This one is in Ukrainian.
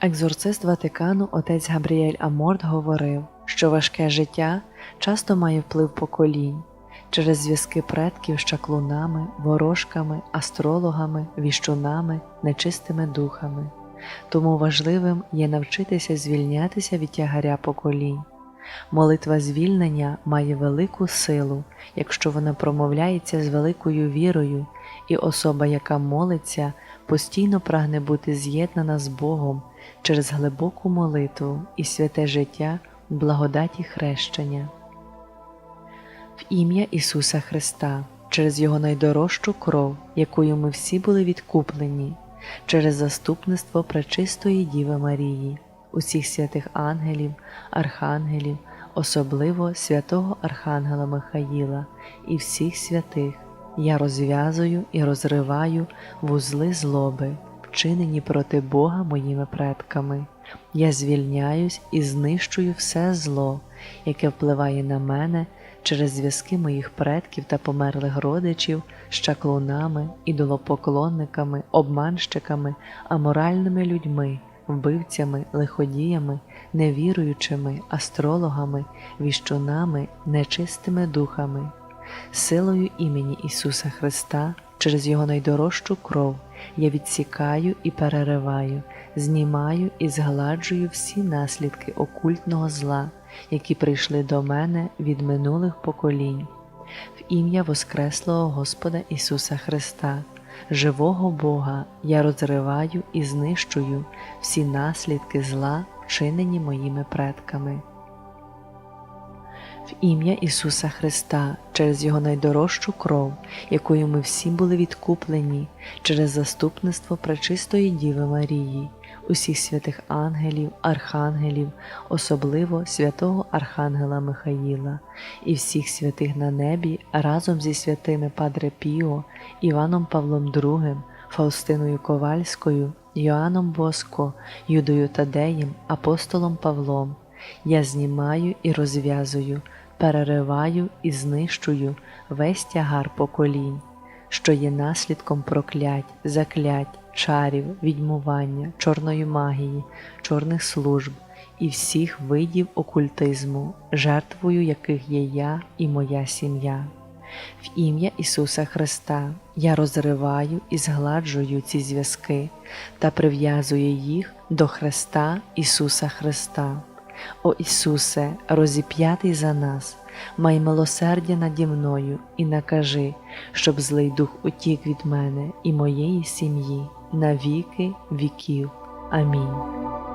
Екзорцист Ватикану отець Габріель Аморт говорив, що важке життя часто має вплив поколінь через зв'язки предків з чаклунами, ворожками, астрологами, віщунами, нечистими духами. Тому важливим є навчитися звільнятися від тягаря поколінь. Молитва звільнення має велику силу, якщо вона промовляється з великою вірою, і особа, яка молиться, постійно прагне бути з'єднана з Богом через глибоку молитву і святе життя в благодаті хрещення. В ім'я Ісуса Христа, через Його найдорожчу кров, якою ми всі були відкуплені, через заступництво Пречистої Діви Марії, усіх святих ангелів, архангелів, особливо святого Архангела Михаїла і всіх святих, я розв'язую і розриваю вузли злоби, вчинені проти Бога моїми предками. Я звільняюсь і знищую все зло, яке впливає на мене через зв'язки моїх предків та померлих родичів з чаклунами, ідолопоклонниками, обманщиками, аморальними людьми, вбивцями, лиходіями, невіруючими, астрологами, віщунами, нечистими духами, силою імені Ісуса Христа через Його найдорожчу кров я відсікаю і перериваю, знімаю і згладжую всі наслідки окультного зла, які прийшли до мене від минулих поколінь, в ім'я Воскреслого Господа Ісуса Христа, живого Бога, я розриваю і знищую всі наслідки зла, вчинені моїми предками. Ім'я Ісуса Христа, через Його найдорожчу кров, якою ми всі були відкуплені, через заступництво Пречистої Діви Марії, усіх святих ангелів, архангелів, особливо святого Архангела Михаїла, і всіх святих на небі разом зі святими Падре Піо, Іваном Павлом II, Фаустиною Ковальською, Йоанном Боско, Юдою Тадеєм, апостолом Павлом. Я знімаю і розв'язую, перериваю і знищую весь тягар поколінь, що є наслідком проклять, заклять, чарів, відьмування, чорної магії, чорних служб і всіх видів окультизму, жертвою яких є я і моя сім'я. В ім'я Ісуса Христа я розриваю і згладжую ці зв'язки та прив'язую їх до Христа Ісуса Христа. О Ісусе, розіп'ятий за нас, май милосердя наді мною і накажи, щоб злий дух утік від мене і моєї сім'ї на віки віків. Амінь.